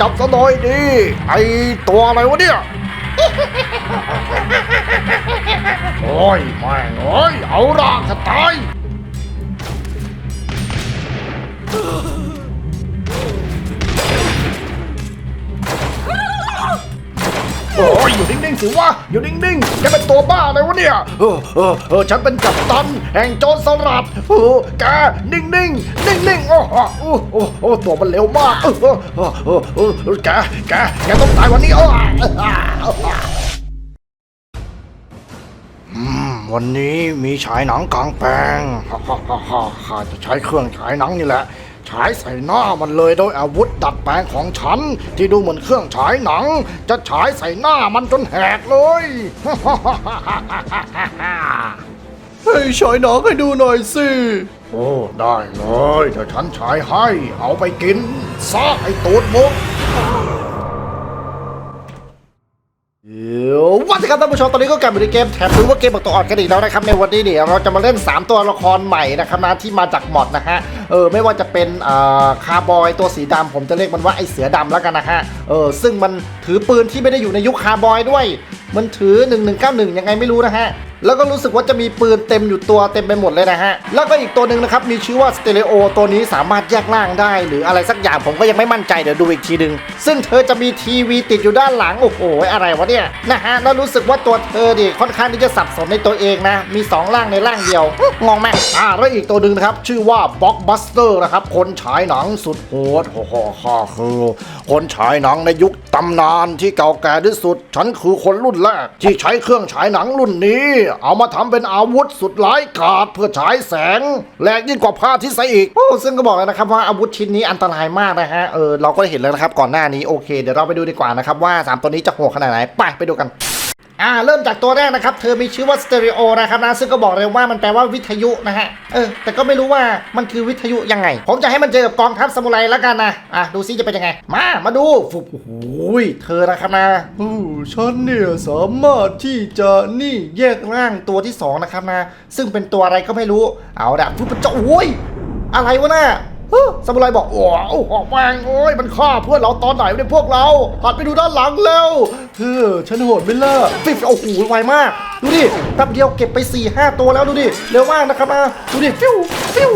จับซะหน่อยดิไอตัวอะไรวะเนี่ย โอ้ยแม่งเอ้ยเอาละจะตาย โอ้ยอยู่นิ่งๆสิวะอยู่นิ่งๆแกเป็นตัวบ้าอะไรวะเนี่ยเออเออเออฉันเป็นกัปตัน แห่งโจรสลัดเออแกนิ่งๆนิ่งๆโอ้โหโอ้โหโอ้ตัวมันเร็วมากเออเออเออเออแกแกแกต้องตายวันนี้เอออืมวันนี้มีฉายหนังกลางแปลงฮ่าฮ่าฮ่าฮ่าข้าจะใช้เครื่องฉายหนังนี่แหละ ฉายใส่หน้ามันเลยโดยอาวุธดัดแปลงของฉัน ที่ดูเหมือนเครื่องฉายหนัง จะฉายใส่หน้ามันจนแหกเลยเฮ้ยฉายหนังให้ดูหน่อยสิ โอ้ ได้เลยเดี๋ยวฉันฉายให้ เอาไปกินซะไอ้ตูดมุก ครับท่านผู้ชมตอนนี้ก็กลับมาในเกมแถบรู้ว่าเกมบอกตัวอ่อนกันอีกแล้วนะครับในวันนี้เนี่ยเราจะมาเล่น 3 ตัวละครใหม่นะครับนะที่มาจากมอดนะฮะเออไม่ว่าจะเป็นคาร์บอยตัวสีดำผมจะเรียกมันว่าไอเสือดำแล้วกันนะฮะเออซึ่งมันถือปืนที่ไม่ได้อยู่ในยุคคาร์บอยด้วย มันถือ 1191 ยังไงไม่รู้นะฮะ แล้วก็รู้สึกว่าจะมีปืนเต็มอยู่ตัวเต็มไปหมดเลยนะฮะ แล้วก็อีกตัวหนึ่งนะครับ มีชื่อว่าสเตเลโอตัวนี้สามารถแยกล่างได้ หรืออะไรสักอย่างผมก็ยังไม่มั่นใจเดี๋ยวดูอีกทีหนึ่งซึ่งเธอจะมีทีวีติดอยู่ด้านหลัง โอ้โห อะไรวะเนี่ย นะฮะ แล้วรู้สึกว่าตัวเธอดิค่อนข้างที่จะสับสนในตัวเองนะ มี 2 ล่างในล่างเดียวงงไหมอ่าแล้วอีกตัวหนึ่งนะครับชื่อว่าบ็อกบัสเตอร์นะครับคนฉายหนังสุดโหดโอ้โหข้าคือคนฉายหนังในยุคตำนานที่เก่าแก่ที่สุด ฉันคือคนรุ่นแรกที่ใช้เครื่องฉายหนังรุ่นนี้เอามาทำเป็นอาวุธสุดร้ายกาจเพื่อฉายแสงแรงยิ่งกว่าผ้าที่ใส่อีกโอ้ซึ่งก็บอกแล้วนะครับว่าอาวุธชิ้นนี้อันตรายมากนะฮะเออเราก็เห็นแล้วนะครับก่อนหน้านี้โอเค เดี๋ยวเราไปดูดีกว่านะครับว่า3ตัวนี้จะโหดขนาดไหนไปไปดูกัน อ่าเริ่มจากตัวแรกนะครับ เธอมีชื่อว่าสเตอริโอนะครับนะซึ่งก็บอกเลยว่ามันแปลว่าวิทยุนะฮะเออแต่ก็ไม่รู้ว่ามันคือวิทยุยังไง ผมจะให้มันเจอกับกองทัพซามูไรแล้วกันนะอะดูซิจะเป็นยังไง มามาดูฟุบโอ้โหเธอนะครับนะโอ้ฉันเนี่ยสามารถที่จะนี่แยกร่างตัวที่สองนะครับนะซึ่งเป็นตัวอะไรก็ไม่รู้เอาละฟุบจะโอ้ยอะไรวะน่ะ ซามูไรบอกโอ้โหแมงโอ้ยมันฆ่าเพื่อนเราตอนไหนเนี่ยพวกเราหันไปดูด้านหลังเร็วเออฉันโหดไม่ล่ะฟิบโอ้โหไวมาก ดูดิแป๊บเดียวเก็บไป4ี่ห้าตัวแล้วดูดิเร็วมากนะครับนะดูดิฟิวฟิว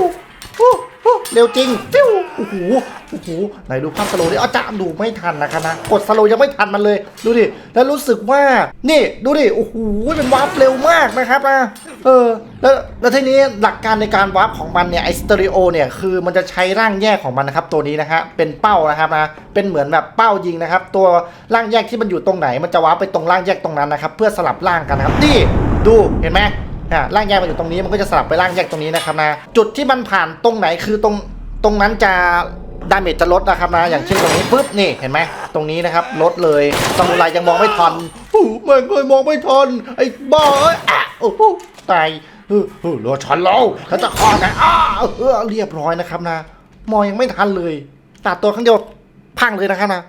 เร็วจริงฟิวโอ้โหโอ้โหไหนดูภาพสโลว์ดิอ้าวจะดูไม่ทันนะครับนะกดสโลว์ยังไม่ทันมันเลย ดูดิ แล้วรู้สึกว่า นี่ดูดิ โอ้โหเป็นวาร์ปเร็วมากนะครับนะเออ แล้วแล้วทีนี้หลักการในการวาร์ปของมันเนี่ยไอสเตอริโอเนี่ยคือมันจะใช้ร่างแยกของมันนะครับ ตัวนี้นะฮะเป็นเป้านะครับนะเป็นเหมือนแบบเป้ายิงนะครับ ตัวร่างแยกที่มันอยู่ตรงไหน มันจะวาร์ปไปตรงร่างแยกตรงนั้นนะครับ เพื่อสลับร่างกันนะครับนี่ดูเห็นไหม อ่าร่างแยกมันอยู่ตรงนี้มันก็จะสลับไปร่างแยกตรงนี้นะครับนะจุดที่มันผ่านตรงไหนคือตรงตรงนั้นจะดาเมจจะลดนะครับนะอย่างเช่นตรงนี้ปุ๊บนี่เห็นไหมตรงนี้นะครับลดเลยสมุไรยังมองไม่ทันโอ้ไม่เคยมองไม่ทันไอ้บ้าเอ้ยอะโอ้โหตายเออเออเหลือฉันแล้วฉันจะฆ่าแกอ้าเออเรียบร้อยนะครับนะมองยังไม่ทันเลยตัดตัวครั้งเดียวพังเลยนะครับนะ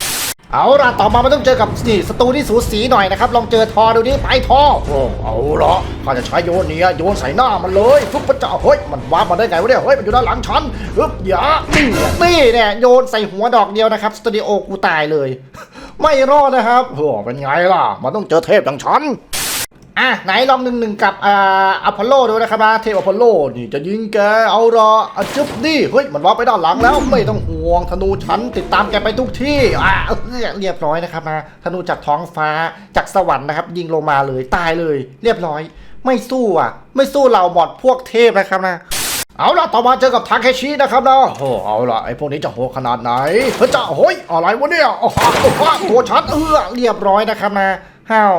เอาล่ะต่อมามันต้องเจอกับนี่ศัตรูที่สูสีหน่อยนะครับ ลองเจอทอดูดิไปทอโอ้เอาละข้าจะใช้โยนเนี่ยโยนใส่หน้ามันเลยทุบพระเจ้าเฮ้ยมันวาร์ปมาได้ไงวะเนี่ยเฮ้ยมันอยู่ด้านหลังฉันฮึบอย่านี่นี่เนี่ยโยนใส่หัวดอกเดียวนะครับสตูดิโอกูตายเลย ไม่รอดนะครับโอ้เป็นไงล่ะ มันต้องเจอเทพอย่างฉัน อะไหนลองหนึ่งหนึ่งกับอ่าอพอลโลดูนะครับนะเทพอพอลโลนี่จะยิงแกเอาละอะจึ๊บนี่เฮ้ยมันวาร์ปไปด้านหลังแล้วไม่ต้องห่วงธนูฉันติดตามแกไปทุกที่อะเรียบร้อยนะครับนะธนูจากท้องฟ้าจากสวรรค์นะครับ ยิงลงมาเลยตายเลย เรียบร้อย ไม่สู้อะ ไม่สู้เราบอดพวกเทพนะครับนะเอาละต่อมาเจอกับทาเคชินะครับนะโอ้เอาละไอ้พวกนี้จะโหขนาดไหนพระเจ้าเฮ้ยอะไรวะเนี่ยโอ้โหโอ้โหตัวฉันเออเรียบร้อยนะครับนะห้าว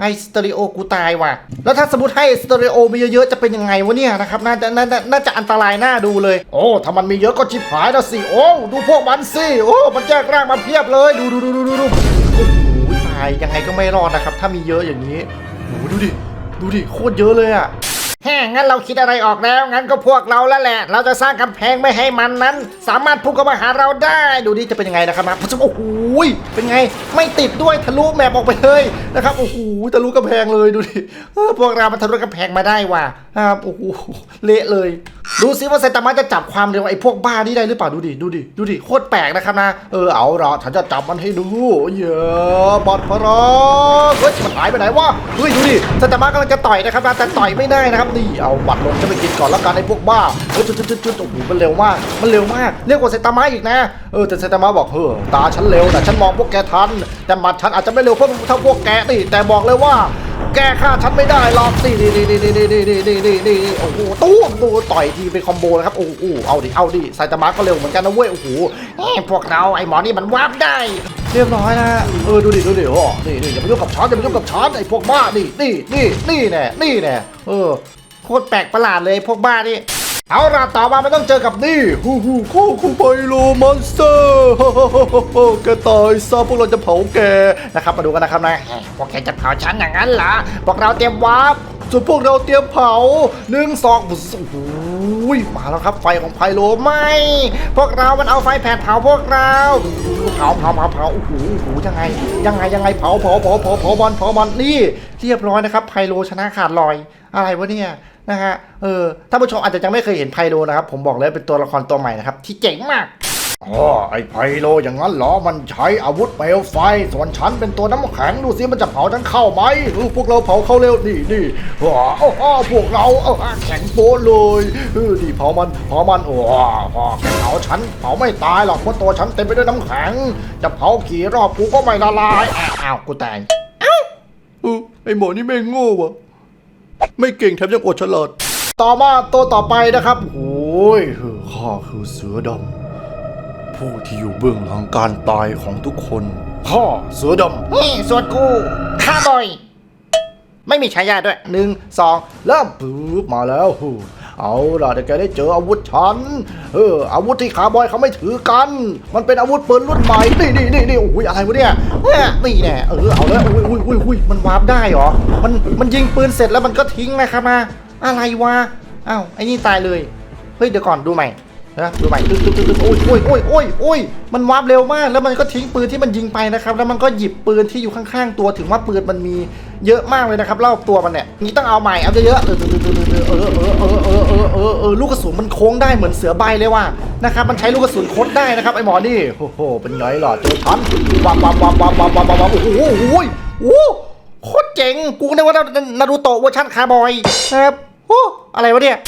ให้สเตอริโอกูตายว่ะ แล้วถ้าสมมติให้สเตอริโอมีเยอะๆ จะเป็นยังไงวะเนี่ยนะครับ น่าจะน่าจะน่าจะอันตรายน่าดูเลย โอ้ถ้ามันมีเยอะก็ชิบหายแล้วสิ โอ้ ดูพวกมันสิ โอ้ มันแยกร่างมาเพียบเลย ดูดูดูดูดูดูโอ้โหตายยังไงก็ไม่รอดนะครับ ถ้ามีเยอะอย่างนี้โอ้โหดูดิ ดูดิ โคตรเยอะเลยอะ แฮ่งั้นเราคิดอะไรออกแล้ว งั้นก็พวกเราแล้วแหละ เราจะสร้างกำแพงไม่ให้มันนั้น สามารถพุ่งเข้ามาหาเราได้ ดูดิจะเป็นยังไงนะครับนะโอ้โหเป็นไง ไม่ติดด้วยทะลุแมปออกไปเลยนะครับ โอ้โหทะลุกำแพงเลยดูดิพวกเรามันทะลุกำแพงมาได้ว่ะครับโอ้โหเละเลย ดูซิว่าไซตามะจะจับความเร็วไอ้พวกบ้านี่ได้หรือเปล่าดูดิดูดิดูดิโคตรแปลกนะครับนะเออเอาละฉันจะจับมันให้ดูเยอะบอดพระเฮ้ยมันหายไปไหนวะเฮ้ยดูดิไซตามะกำลังจะต่อยนะครับนะแต่ต่อยไม่ได้นะครับนี่เอาบัตรลงจะไปกินก่อนแล้วกันไอ้พวกบ้าเฮ้ยจุดจุดจุดโอ้โหมันเร็วมากมันเร็วมากเรียกว่าไซตามะอีกนะเออแต่ไซตามะบอกเฮ้อตาฉันเร็วแต่ฉันมองพวกแกทัน แต่หมัดฉันอาจจะไม่เร็วเท่าเท่าพวกแกนี่แต่บอกเลยว่า แกฆ่าฉันไม่ได้หรอกนี่นี่นี่นี่นี่นี่นี่นี่นี่นี่โอ้โหตู้มตู้ต่อยทีเป็นคอมโบนะครับโอ้โหเอาดิเอาดิไซตามะก็เร็วเหมือนกันนะเว้ยโอ้โหเอ้พวกเราไอ้หมอนี่มันวาร์ปได้ เรียบร้อยนะเออดูดิดูดิโอ้นี่นี่อย่าไปยุ่งกับช้อนอย่าไปยุ่งกับช้อนไอ้พวกบ้านี่นี่นี่นี่แน่นี่แน่เออโคตรแปลกประหลาดเลยพวกบ้านี่ เอาล่ะต่อมาไม่ต้องเจอกับนี่ฮู้ฮู้คู่คูไบโลมอนสเตอร์ฮ่าฮ่าฮ่าฮ่าฮ่าแกตายซะพวกเราจะเผาแกนะครับมาดูกันนะครับนะพวกแกจะเผาฉันอย่างนั้นเหรอพวกเราเตรียมวาร์ป ส่วนพวกเราเตรียมเผาหนึ่งสองโอ้โหมาแล้วครับไฟของไพโลไหมไม่พวกเรามันเอาไฟแผดเผาพวกเราเผาเผาเผาเผาโอ้โหโอ้โหยังไง ยังไงยังไงเผาเผาเผาเผาเผามันเผามันนี่เรียบร้อยนะครับไพโลชนะขาดลอยอะไรวะเนี่ยนะฮะเออท่านผู้ชมอาจจะยังไม่เคยเห็นไพโลนะครับ ผมบอกเลยเป็นตัวละครตัวใหม่นะครับที่เจ๋งมาก อ๋อไอ้ไพโลอย่างนั้นเหรอ มันใช้อาวุธเปลวไฟ ส่วนฉันเป็นตัวน้ำแข็งดูสิมันจะเผาฉันเข้าไหมเออพวกเราเผาเข้าเร็วนี่นี่ว้าวอ้าวพวกเราเออแข็งโป๊ะเลยเออนี่เผามันเผามันโอ้โหแกเผาฉันเผาไม่ตายหรอกเพราะตัวฉันเต็มไปด้วยน้ำแข็ง จะเผากี่รอบกูก็ไม่ละลายอ้าวอ้าวกูตายเอ้าเออไอหมอนี่แม่งโง่วะไม่เก่งแถมยังอดฉลาดต่อมาตัวต่อไปนะครับโอ้ยข้าคือเสือดำ ผู้ที่อยู่เบื้องหลังการตายของทุกคนข้าเสือดนี่ส่วนกูฆ่าบ่อย ไม่มีฉายาด้วยำหนึ่งสองเริ่มปุ๊บมาแล้วฮู้เอาล่ะเดี๋ยวแกได้เจออาวุธฉัน เออ อาวุธที่คาร์บอยเขาไม่ถือกัน มันเป็นอาวุธปืนรุ่นใหม่ นี่นี่นี่นี่โอ้ยอะไรวะเนี่ยเนี่ยนี่แน่เออ เอาแล้วอุ้ยอุ้ยอุ้ยอุ้ยมันวาร์ปได้เหรอ มัน มันยิงปืนเสร็จแล้วมันก็ทิ้งนะครับมา อะไรวะ อ้าว ไอ้นี่ตายเลย เฮ้ย เดี๋ยวก่อนดูใหม่ นะดูใหม่ตึ๊ดตึ๊ดตึ๊ดตึ๊ดโอ้ยโอ้ยโอ้ยโอ้ยโอ้ยมันวาร์ปเร็วมาก แล้วมันก็ทิ้งปืนที่มันยิงไปนะครับ แล้วมันก็หยิบปืนที่อยู่ข้างๆตัว ถึงว่าปืนมันมีเยอะมากเลยนะครับรอบตัวมันเนี่ยนี่ต้องเอาใหม่เอาเยอะๆเออเออเออเออเออเออเออเออลูกกระสุนมันโค้งได้เหมือนเสือใบเลยว่ะนะครับมันใช้ลูกกระสุนโคดได้นะครับไอ้หมอนี่โอ้โหเป็นไงล่ะเจอทันวับวับวับวับวับวับวับโอ้โหโอ้โหโอ้โหโคตรเจ๋งกูนึกว่านารูโตะเวอร์ชันคาร์บอยนะครับโอ้อะไรวะเนี่ย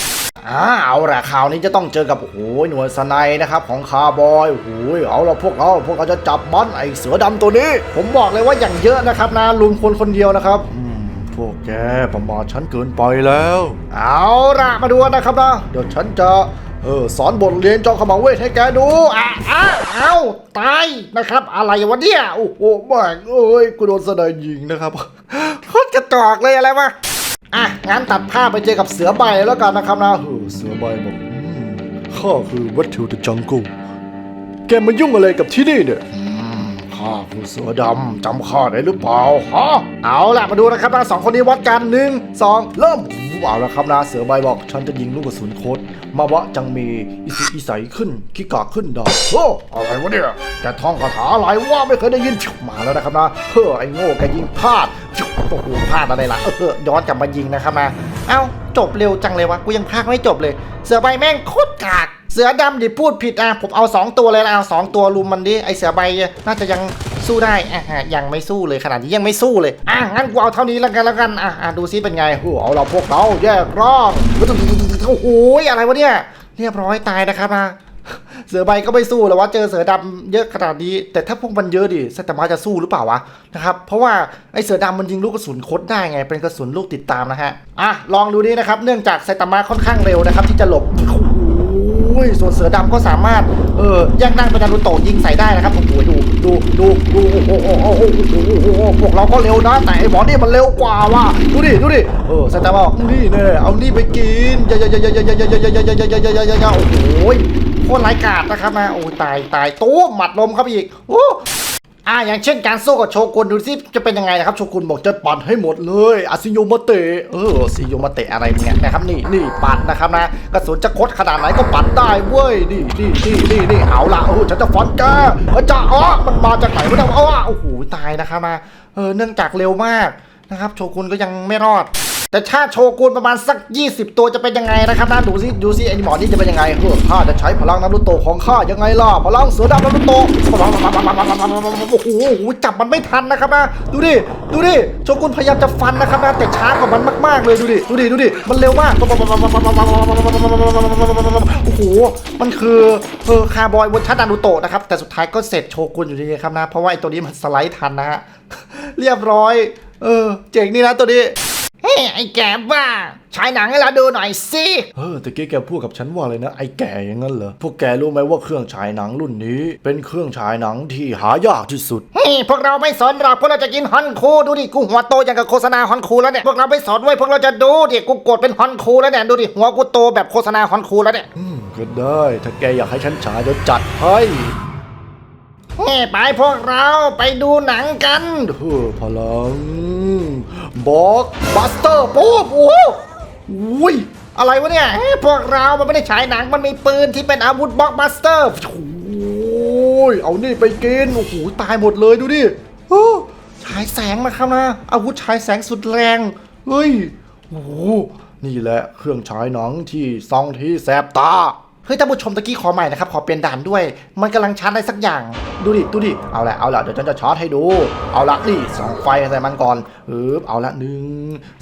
อ้าเอาละข่าวนี้จะต้องเจอกับโอ้โหหน่วยสไนด์นะครับของคาร์บอยโอ้โหเอาละพวกเราพวกเราจะจับมันไอเสือดำตัวนี้ ผมบอกเลยว่าอย่างเยอะนะครับนะลุมคนคนเดียวนะครับอืมพวกแกประมาทฉันเกินไปแล้ว เอาละมาดูกันนะครับนะเดี๋ยวฉันจะเออสอนบทเรียนจอมขมังเวทให้แกดูอะอะเอาตายนะครับ อะไรวะเนี่ยโอ้โหแม่งเอ้ยกูโดนสไนด์ยิงนะครับโคตรกระจอกเลยอะไรวะ อะงั้นตัดภาพไปเจอกับเสือใบแล้วกันนะครับนะเออเสือใบบอกข้าคือวัตถุเดอะจังกูแกมายุ่งอะไรกับที่นี่เนี่ย ข้าคือเสือดำจำข้าได้หรือเปล่าฮะเอาล่ะมาดูนะครับนะสองคนนี้วัดกันหนึ่งสองเริ่มเอาละครับนะเสือใบบอก ฉันจะยิงลูกกระสุนโคตมาวะจังมีอิสุอิสัยขึ้นขี้กากขึ้นดอกโอ้อะไรวะเนี่ยแกท่องคาถาอะไรว่าไม่เคยได้ยินมาแล้วนะครับนะเฮ้อไอ้โง่แกยิงพลาดโอ้โหพลาดอะไรล่ะเออย้อนกลับมายิงนะครับนะเอ้าจบเร็วจังเลยวะกูยังพากไม่จบเลย เสือใบแม่งโคตรกาก เสือดำดิพูดผิดอะผมเอา 2 ตัวเลยละเอาสองตัวลุมมันดิไอเสือใบน่าจะยังสู้ได้อะฮะยังไม่สู้เลยขนาดนี้ยังไม่สู้เลยอะงั้นกูเอาเท่านี้แล้วกันแล้วกันอะอะดูซิเป็นไงโอ้โหเอาเราพวกเราแยกร่างโอ้โหอะไรวะเนี่ยเรียบร้อยตายนะครับนะเสือใบก็ไม่สู้แล้วว่าเจอเสือดำเยอะขนาดนี้ แต่ถ้าพวกมันเยอะดิไซตมะจะสู้หรือเปล่าวะนะครับเพราะว่าไอเสือดำมันยิงลูกกระสุนคดได้ไง เป็นกระสุนลูกติดตามนะฮะอะลองดูนี่นะครับเนื่องจากไซตมะค่อนข้างเร็วนะครับที่จะหลบ โอ้ยส่วนเสือดำก็สามารถเออแยกนั่งเป็นนารูโตะยิงใส่ได้นะครับโอ้โหดูดูดูดูโอ้โหโอ้โหโอ้โหโอ้โหพวกเราก็เร็วนะแต่ไอหมอนี่มันเร็วกว่าว่ะดูดิดูดิเออสแตมะบอกนี่เน่เอานี่ไปกินยายายายายายายายายายายายายาโอ้โหโคตรไร้กาดนะครับนะโอ้ตายตายตู้หมัดลมครับอีกโอ้ อ่าอย่างเช่นการสู้กับโชกุนดูสิจะเป็นยังไงนะครับโชกุนบอกจะปัดให้หมดเลยอาซิโยมาเตะเออซิโยมาเตะอะไรเนี่ยนะครับนี่นี่ปัดนะครับนะกระสุนจะคดขนาดไหนก็ปัดได้เว้ยนี่นี่นี่นี่นี่เอาละโอ้ฉันจะฟันแกจะอ๋อมันมาจากไหนวะเนี่ยอ๋อโอ้โหตายนะครับนะเออเนื่องจากเร็วมากนะครับโชกุนก็ยังไม่รอด แต่ชาติโชกุนประมาณสัก 20 ตัวจะเป็นยังไงนะครับนะดูสิดูสิไอ้หมอนี่จะเป็นยังไงเออข้าจะใช้พลังนารุโตะของข้ายังไงล่ะพลังเสือดำนารุโตะโอ้โหจับมันไม่ทันนะครับนะดูดิดูดิโชกุนพยายามจะฟันนะครับนะแต่ช้ากว่ามันมากๆเลยดูดิดูดิดูดิมันเร็วมากโอ้โหมันคือเออคาบอยเวอร์ชันนารุโตะนะครับแต่สุดท้ายก็เสร็จโชกุนอยู่ดีครับนะ เพราะว่าไอ้ตัวนี้มันสไลด์ทันนะฮะเรียบร้อย เออ เจ๋งนี่นะตัวนี้ ไอ้แกบ้าฉายหนังให้เราดูหน่อยสิเออตะกี้แกพูดกับฉันว่าอะไรนะ ไอ้แก่อย่างนั้นเหรอ พวกแกรู้ไหมว่าเครื่องฉายหนังรุ่นนี้ เป็นเครื่องฉายหนังที่หายากที่สุด เฮ้ยพวกเราไม่สนหรอกพวกเราจะกินฮอนคูดูดิกูหัวโตอย่างกับโฆษณาฮอนคูแล้วเนี่ยพวกเราไม่สนไว้ยพวกเราจะดูดิกูกดเป็นฮอนคูแล้วเนี่ยดูดิหัวกูโตแบบโฆษณาฮอนคูแล้วเนี่ยอืมก็ได้ ถ้าแกอยากให้ฉันฉายเดี๋ยวจัดให้ เฮ้ไปพวกเราไปดูหนังกันเออพลังบอกบัสเตอร์ปุ๊บโอ้โหอุ้ยอะไรวะเนี่ยพวกเรามันไม่ได้ฉายหนังมันมีปืนที่เป็นอาวุธบล็อกบัสเตอร์โอ้ย เอานี่ไปกิน โอ้โห ตายหมดเลยดูดิฉายแสงนะครับนะ อาวุธฉายแสงสุดแรง เฮ้ย โอ้โห นี่แหละเครื่องฉายหนังที่ซองที่แสบตา ฮ้ยท่านผู้ชมตะกี้ขอใหม่นะครับ ขอเปลี่ยนด่านด้วย มันกำลังชาร์จอะไรสักอย่าง ดูดิ ดูดิ เอาละเอาละเดี๋ยวฉันจะชาร์จให้ดู เอาละนี่สองไฟใส่มันก่อนเออเอาละหนึ่ง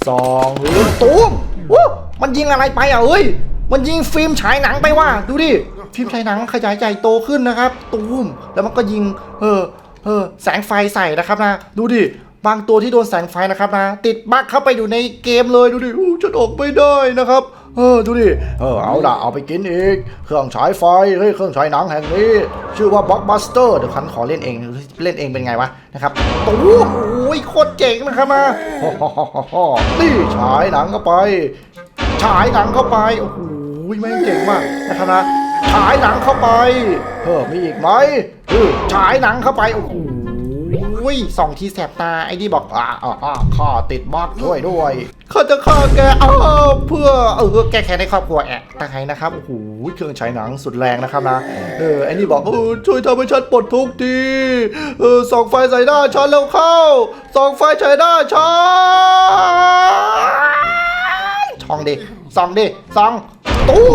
สองเออตูมโอ้มันยิงอะไรไปอะเอ้ย มันยิงฟิล์มฉายหนังไปว่ะดูดิ ฟิล์มฉายหนังขยายใหญ่โตขึ้นนะครับตูมแล้วมันก็ยิง เออ เออ แสงไฟใส่นะครับนะ ดูดิบางตัวที่โดนแสงไฟนะครับนะ ติดบั๊กเข้าไปอยู่ในเกมเลยดูดิอู้ฉันออกไม่ได้นะครับ เออดูดิเออเอาละเอาไปกินอีก เครื่องฉายไฟเฮ้ยเครื่องฉายหนังแห่งนี้ ชื่อว่าบล็อกบัสเตอร์เดี๋ยวคันขอเล่นเองเล่นเองเป็นไงวะนะครับตูมโอ้ยโคตรเจ๋งนะครับนะนี่ฉายหนังเข้าไป ฉายหนังเข้าไปโอ้โหแม่งเจ๋งมากนะครับนะฉายหนังเข้าไปเออมีอีกไหมเออฉายหนังเข้าไปโอ้โห สองทีแสบตาไอ้นี่บอกอ่าอ่าอ่ข้อติดบล็อกด้วยด้วยเขาจะฆ่าแกอ้าเพื่อเออแก้แค้นในครอบครัวแอะตายนะครับโอ้โหเครื่องฉายหนังสุดแรงนะครับนะเออไอ้นี่บอกเออช่วยทำให้ฉันปลดทุกข์ทีเออส่องไฟใส่หน้าฉันแล้วเข้าส่องไฟใส่หน้าฉันช่องดิส่องดิส่องตู้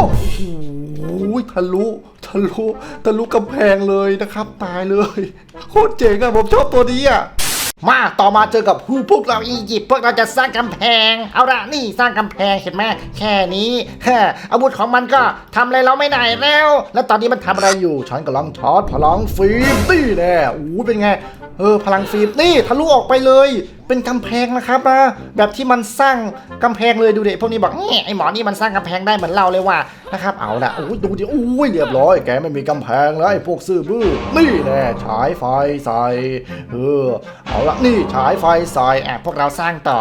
โอ้ยทะลุะลุทะลุกำแพงเลยนะครับ ตายเลยโคตรเจ๋งอะผมชอบตัวนี้อะมาต่อมาเจอกับผู้พวกเราอียิปต์พวกเราจะสร้างกำแพง เอาละนี่สร้างกำแพงเห็นไหมแค่นี้ฮะอาวุธของมันก็ทำอะไรเราไม่ได้แล้ว แล้วตอนนี้มันทำอะไรอยู่ช้อนกำลังชาร์จพลังฟิล์มนี่แน่อู้อู้เป็นไง เออพลังฟิล์มนี่ทะลุออกไปเลย เป็นกำแพงนะครับนะแบบที่มันสร้างกำแพงเลยดูเด็พวกนี้บอกเอ้ไอหมอนี่มันสร้างกำแพงได้เหมือนเราเลยว่ะนะครับเอาละโอ้ยดูดิอุ้ยเรียบร้อย แกไม่มีกำแพงแล้วไอ้พวกซื่อบื้อนี่แน่ฉายไฟใส่เออเอาละนี่ฉายไฟใส่แอบพวกเราสร้างต่อ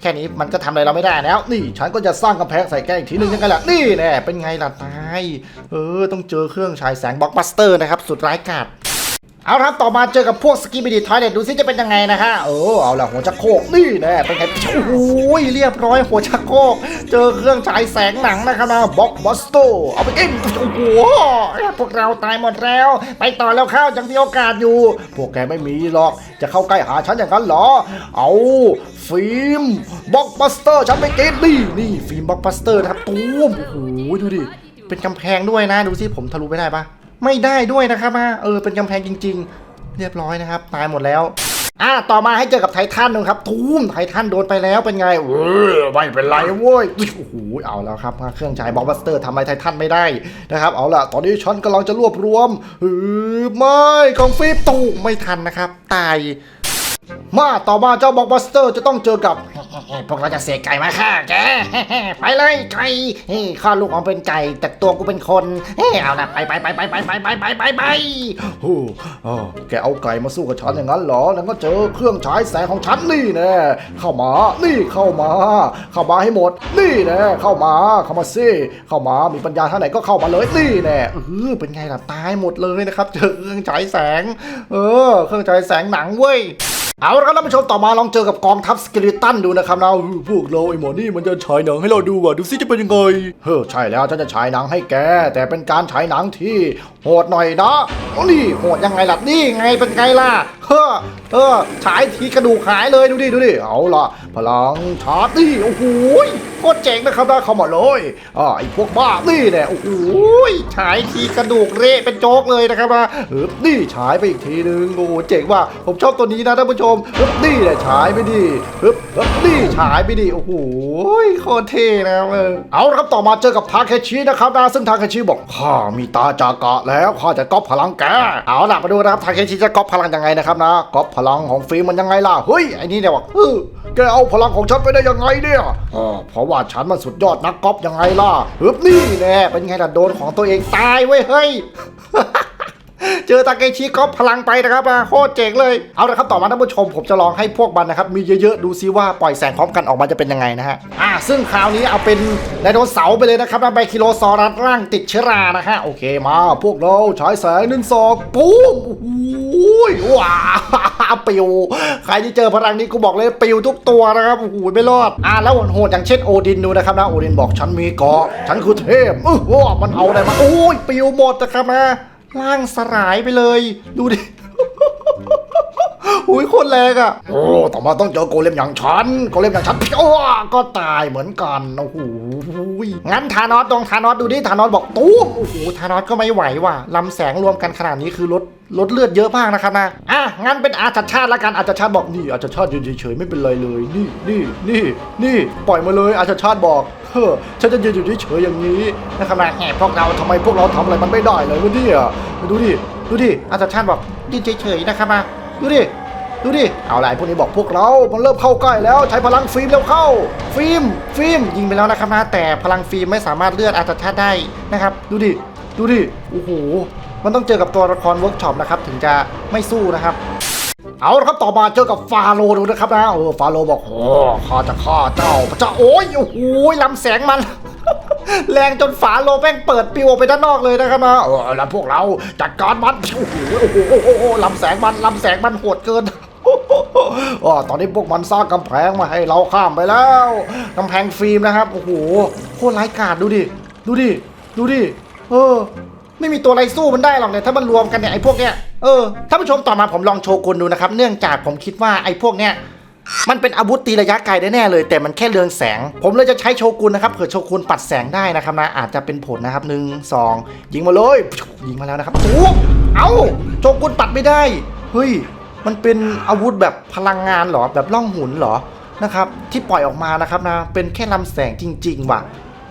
แค่นี้มันก็ทำอะไรเราไม่ได้แล้ว นี่ฉันก็จะสร้างกำแพงใส่แกอีกทีหนึงยังไงล่ะนี่นี่แน่เป็นไงล่ะตายเออต้องเจอเครื่องฉายแสงบล็อกบัสเตอร์นะครับสุดร้ายกาจ เอาละครับต่อมาเจอกับพวกสกีบิดีทอยเลตดูซิจะเป็นยังไงนะฮะเออเอาละหัวชักโครกนี่แน่เป็นไงโอ้โหเรียบร้อยหัวชักโครกเจอเครื่องฉายแสงหนังนะครับนะบ็อกบัสเตอร์เอาไปกินโอ้โหพวกเราตายหมดแล้ว ไปต่อแล้วข้าวยังมีโอกาสอยู่ พวกแกไม่มีหรอกจะเข้าใกล้หาฉันอย่างนั้นเหรอ เอาฟิล์มบ็อกบัสเตอร์ฉันไปกินนี่นี่ฟิล์มบ็อกบัสเตอร์นะครับตูมโอ้โหดูดิเป็นกำแพงด้วยนะดูสิผมทะลุไม่ได้ปะ ไม่ได้ด้วยนะครับมาเออเป็นกำแพงจริง ๆ เรียบร้อยนะครับ ตายหมดแล้วอะต่อมาให้เจอกับไททันนะครับทูมไททันโดนไปแล้วเป็นไงเออไม่เป็นไรเว้ยโอ้โหเอาแล้วครับเครื่องฉายบล็อกบัสเตอร์ทำอะไรไททันไม่ได้นะครับ เอาล่ะ ตอนนี้ฉันกำลังจะรวบรวมเออไม่กองฟิปตูไม่ทันนะครับ ตายมาต่อมาเจ้าบล็อกบัสเตอร์จะต้องเจอกับ พวกเราจะเสกไก่มาฆ่าแกไปเลยไก่ข้าลูกของเป็นไก่แต่ตัวกูเป็นคนเอาละไปไปไปไปไปไปไปไปไปไปโอ้แกเอาไก่มาสู้กับฉันอย่างนั้นเหรอแล้วก็เจอเครื่องฉายแสงของฉันนี่แน่เข้ามานี่เข้ามา เข้ามาให้หมด นี่แน่เข้ามาเข้ามาสิเข้ามามีปัญญาเท่าไหร่ก็เข้ามาเลยนี่แน่เออเป็นไงล่ะตายหมดเลยนะครับ เจอเครื่องฉายแสง เออ เครื่องฉายแสงหนังเว้ย เอาละครับท่านผู้ชมต่อมาลองเจอกับกองทัพสเกลิตันดูนะครับนะพวกเราไอ้หมอนี่มันจะฉายหนังให้เราดูว่ะดูสิจะเป็นยังไงเฮ้อใช่แล้วฉันจะฉายหนังให้แก แต่เป็นการฉายหนังที่โหดหน่อยนะนี่โหดยังไงล่ะนี่ไงเป็นไงล่ะเฮ้อเออฉายทีกระดูกหายเลยดูดิดูดิเอาล่ะพลังชาร์จนี่โอ้โหโคตรเจ๋งนะครับนะเขามาเลยอ่าไอ้พวกบ้านี่เนี่ยโอ้โหฉายทีกระดูกเละเป็นโจ๊กเลยนะครับนะเฮึบนี่ฉายไปอีกทีนึงโอ้โหเจ๋งว่ะผมชอบตัวนี้นะท่านผู้ชมฮึบนี่เนี่ยฉายไปดิฮึบฮึบนี่ฉายไปดิโอ้โหโคตรเท่นะครับเออเอาละครับต่อมาเจอกับทาเคชินะครับนะซึ่งทาเคชิบอกข้ามีตาจากะแล้วข้าจะก๊อปพลังแกเอาล่ะมาดูนะครับทาเคชิจะก๊อปพลังยังไงนะครับนะก๊อปพลังของฟิล์มมันยังไงล่ะเฮ้ยไอ้นี่เนี่ยบอกเออแกเอาพลังของฉันไปได้ยังไงเนี่ยอ๋อเพราะว่าฉันมันสุดยอดนักก๊อปยังไงล่ะฮึบนี่แน่เป็นไงล่ะโดนของตัวเองตายเว้ยเฮ้ย เจอตาเกชิก็พลังไปนะครับโคตรเจ๋งเลย เอาละครับต่อมาท่านผู้ชมผมจะลองให้พวกมันนะครับ มีเยอะๆ ดูซิว่าปล่อยแสงพร้อมกันออกมาจะเป็นยังไงนะฮะ อ่า ซึ่งคราวนี้เอาเป็นไดโนเสาร์ไปเลยนะครับนะไบคิโลซอรัสร่างติดเชื้อรานะฮะ โอเคมาพวกเราฉายแสงหนึ่งสองปุ้มโอ้ยว้าปิวใครที่เจอพลังนี้กูบอกเลยปิวทุกตัวนะครับโอ้โหไม่รอด อ่าแล้วโหดอย่างเช่นโอดินดูนะครับนะโอดินบอกฉันมีเกาะฉันคือเทพเออว้ามันเอาอะไรมาโอ้ยปิวหมดนะครับนะ ร่างสลายไปเลย ดูดิอุ้ยโคตรแรงอะ โอ้ ต่อมาต้องเจอโกเลมอย่างฉัน โกเลมอย่างฉันโอ้ก็ตายเหมือนกัน โอ้โหงั้นธานอสลองธานอสดูดิ ธานอสบอกตู้โอ้โห ธานอสก็ไม่ไหวว่ะลำแสงรวมกันขนาดนี้คือลด ลดเลือดเยอะมากนะครับนะอะงั้นเป็นอาชัดชาติละกันอาชัดชาติบอกนี่อาจชาติยืนเฉยๆไม่เป็นไรเลยนี่นี่นี่นี่ปล่อยมาเลยอาจชาติบอกเฮ้อฉันจะยืนอยู่เฉยๆอย่างนี้นะครับนะแหมพวกเราทำไมพวกเราทำอะไรมันไม่ได้เลยวะเนี่ยดูดิดูดิอาชัดชาติบอกยืนเฉยๆนะครับนะดูดิดูดิ เอาไรพวกนี้บอกพวกเรา มันเริ่มเข้าใกล้แล้ว ใช้พลังฟิล์มเร็วเข้า ฟิล์ม ฟิล์ม ยิงไปแล้วนะครับนะ แต่พลังฟิล์มไม่สามารถเลือดอาชชาติได้นะครับ ดูดิ ดูดิ โอ้โห มันต้องเจอกับตัวละครเวิร์กช็อปนะครับถึงจะไม่สู้นะครับ เอาละครับต่อมาเจอกับฟาโรดูนะครับนะเออฟาโรบอกโอ้ข้าจะฆ่าเจ้าพระเจ้าโอ้ยโอ้โหโอ้ยลำแสงมัน แรงจนฝาโลแม่งเปิดปิวออกไปด้านนอกเลยนะครับนะเออแล้วพวกเราจัดการมันโอ้โหโอ้โหโอ้โหลำแสงมันลำแสงมันโหดเกินอ๋อตอนนี้พวกมันสร้างกำแพงมาให้เราข้ามไปแล้วกำแพงฟิล์มนะครับ โอ้โห โคตรร้ายกาจดูดิ ดูดิ ดูดิ เออ ไม่มีตัวอะไรสู้มันได้หรอกเนี่ยถ้ามันรวมกันเนี่ยไอ้พวกเนี้ยเออท่านผู้ชมต่อมาผมลองโชกุนดูนะครับ เนื่องจากผมคิดว่าไอ้พวกเนี้ยมันเป็นอาวุธตีระยะไกลได้แน่เลย แต่มันแค่เรืองแสง ผมเลยจะใช้โชกุนนะครับเผื่อโชกุนปัดแสงได้นะครับนะอาจจะเป็นผลนะครับหนึ่งสองยิงมาเลยยิงมาแล้วนะครับโอ้เอ้าโชกุนปัดไม่ได้เฮ้ยมันเป็นอาวุธแบบพลังงานเหรอแบบล่องหุนเหรอนะครับที่ปล่อยออกมานะครับนะเป็นแค่ลำแสงจริง ๆ ว่ะ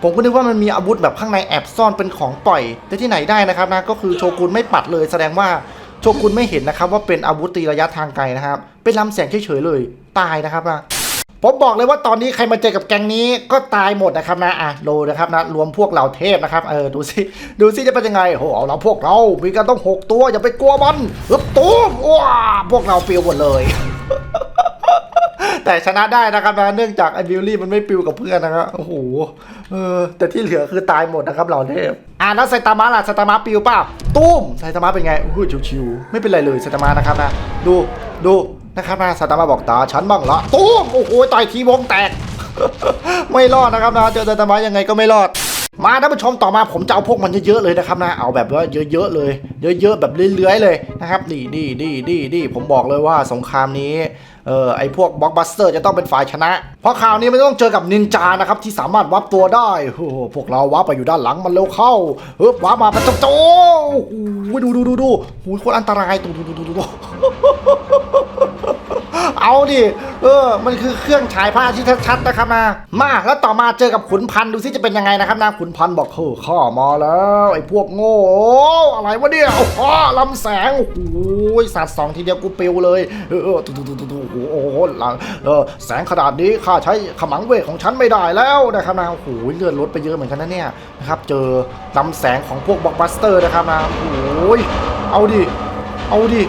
ผมก็นึกว่ามันมีอาวุธแบบข้างในแอบซ่อนเป็นของปล่อย แต่ที่ไหนได้นะครับนะก็คือโชกุนไม่ปัดเลย แสดงว่าโชกุนไม่เห็นนะครับว่าเป็นอาวุธตีระยะทางไกลนะครับเป็นลำแสงเฉยๆเลยตายนะครับนะผมบอกเลยว่าตอนนี้ใครมาเจอกับแก๊งนี้ก็ตายหมดนะครับนะอะโลนะครับนะรวมพวกเหล่าเทพนะครับเออดูสิดูสิจะเป็นยังไงโอ้โหเอาเราพวกเรา มีกันต้องหกตัวอย่าไปกลัวมันอึบตูมว้าพวกเราปิวหมดเลย แต่ชนะได้นะครับนะเนื่องจากไอ้บิลลี่มันไม่ปิวกับเพื่อนนะครับโอ้โหเออแต่ที่เหลือคือตายหมดนะครับเหล่าเทพอะแล้วไซตามะล่ะไซตามะปิวป่าตุ้มไซตามะเป็นไงโอ้โหชิวๆไม่เป็นไรเลยไซตามะนะครับนะดูดูนะครับนะไซตามะบอกตาฉันบ้างละตุ้มโอ้โหต่อยทีวงแตก ไม่รอดนะครับนะเจอไซตามะยังไงก็ไม่รอดมาท่านผู้ชมต่อมาผมจะเอาพวกมันเยอะๆเลยนะครับนะเอาแบบว่าเยอะๆเลย เยอะๆแบบเลื้อยๆเลยนะครับนี่นี่นี่นี่นี่ผมบอกเลยว่าสงครามนี้ เออไอพวกบล็อกบัสเตอร์จะต้องเป็นฝ่ายชนะ เพราะคราวนี้มันต้องเจอกับนินจานะครับที่สามารถวับตัวได้โอ้โหพวกเราวับไปอยู่ด้านหลังมันเร็วเข้าเฮ้ยวับมาเป็นโจโจโอ้โหดูดูดูดูโอ้โหโคตรอันตรายดูดูดูดูดู เอาดิเออ มันคือเครื่องฉายผ้าที่ชัดๆนะครับนะมาแล้วต่อมาเจอกับขุนพันธ์ดูซิจะเป็นยังไงนะครับนะขุนพันธ์บอกเฮ้ข้ามาแล้วไอ้พวกโง่อะไรวะเนี่ยโอ้โหลำแสงโอ้โหโอ้ยสัตว์สองทีเดียวกูปิวเลยเออเออดูดูดูดูดูโอ้โหโอ้โหหลังเออแสงขนาดนี้ข้าใช้ขมังเวทของฉันไม่ได้แล้วนะครับนะโอ้โหเลือดลดไปเยอะเหมือนกันนะเนี่ยนะครับเจอลำแสงของพวกบล็อกบัสเตอร์นะครับนะโอ้ยเอาดิเอาดิ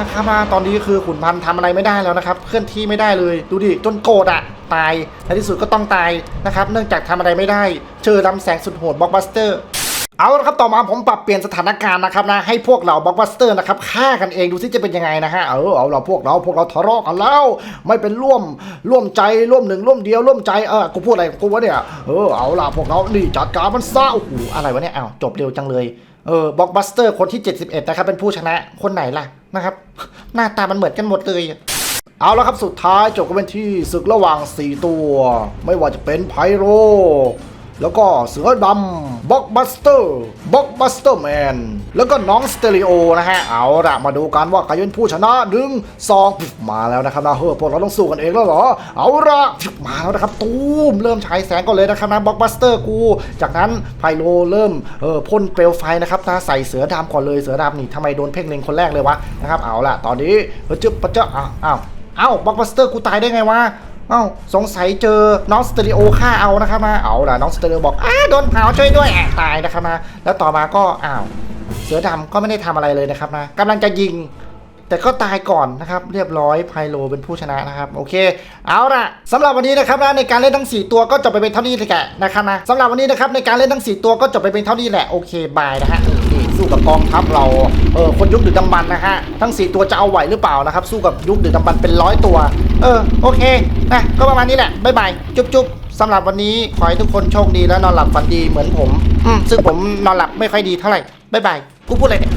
นะครับตอนนี้คือขุนพันธ์ทำอะไรไม่ได้แล้วนะครับ เคลื่อนที่ไม่ได้เลย ดูดิจนโกรธอะตายในที่สุดก็ต้องตายนะครับ เนื่องจากทำอะไรไม่ได้ เจอลำแสงสุดโหดบล็อกบัสเตอร์เอาละครับต่อมาผมปรับเปลี่ยนสถานการณ์นะครับนะให้พวกเราบล็อกบัสเตอร์นะครับฆ่ากันเองดูซิจะเป็นยังไงนะฮะเออเอาเราพวกเราพวกเราทะเลาะกันแล้ว ไม่เป็นร่วมร่วมใจร่วมหนึ่งร่วมเดียวร่วมใจเออกูพูดอะไรกูวะเนี่ยเออเอาล่ะพวกเรานี่จัดการมันซะโอ้โหโอ้อะไรวะเนี่ยอ้าวจบเร็วจังเลย เออบล็อกบัสเตอร์คนที่ 71 นะครับ เป็นผู้ชนะคนไหนล่ะนะครับ หน้าตามันเหมือนกันหมดเลย เอาแล้วครับสุดท้ายจบกันเป็นที่ศึกระหว่าง 4 ตัว ไม่ว่าจะเป็นไพโร แล้วก็เสือดำบ็อกบัสเตอร์บ็อกบัสเตอร์แมนแล้วก็น้องสเตอริโอนะฮะ เอาละมาดูกันว่าใครเป็นผู้ชนะหนึ่งสองมาแล้วนะครับนะเฮ้ยพวกเราต้องสู้กันเองแล้วเหรอ เอาละมาแล้วนะครับ ตูมเริ่มฉายแสงก่อนเลยนะครับนะบ็อกบัสเตอร์กู จากนั้นไพโลเริ่มเออพ่นเปลวไฟนะครับนะใส่เสือดำก่อนเลยเสือดำนี่ทำไมโดนเพ่งเล็งคนแรกเลยวะนะครับเอาละตอนนี้เฮ้ยจึ๊บปะเจ้าอ้าวอ้าวอ้าวบ็อกบัสเตอร์กูตายได้ไงวะ เอ้าสงสัยเจอน้องสเตอริโอฆ่าเอานะครับนะเอาล่ะน้องสเตอริโอบอกอ้าโดนเผาช่วยด้วยแอะตายนะครับนะแล้วต่อมาก็อ้าวเสือดำก็ไม่ได้ทำอะไรเลยนะครับนะกำลังจะยิง แต่ก็ตายก่อนนะครับเรียบร้อยไพโลเป็นผู้ชนะนะครับโอเค เอาล่ะสำหรับวันนี้นะครับนะในการเล่นทั้ง 4 ตัวก็จบไปเป็นเท่านี้เลยแกะนะครับนะสำหรับวันนี้นะครับในการเล่นทั้ง 4 ตัวก็จบไปเป็นเท่านี้แหละโอเคบายนะฮะ นี่สู้กับกองทัพเราเออคนยุคดึกดำบรรนะฮะทั้ง 4 ตัวจะเอาไหวหรือเปล่านะครับ สู้กับยุคดึกดำบรรเป็นร้อยตัว เออโอเคนะก็ประมาณนี้แหละบ๊ายบายจุ๊บจุ๊บสำหรับวันนี้ขอให้ทุกคนโชคดีและนอนหลับฝันดีเหมือนผม อืมซึ่งผมนอนหลับไม่ค่อยดีเท่าไหร่บ๊ายบายกูพูดอะไรเนี่ย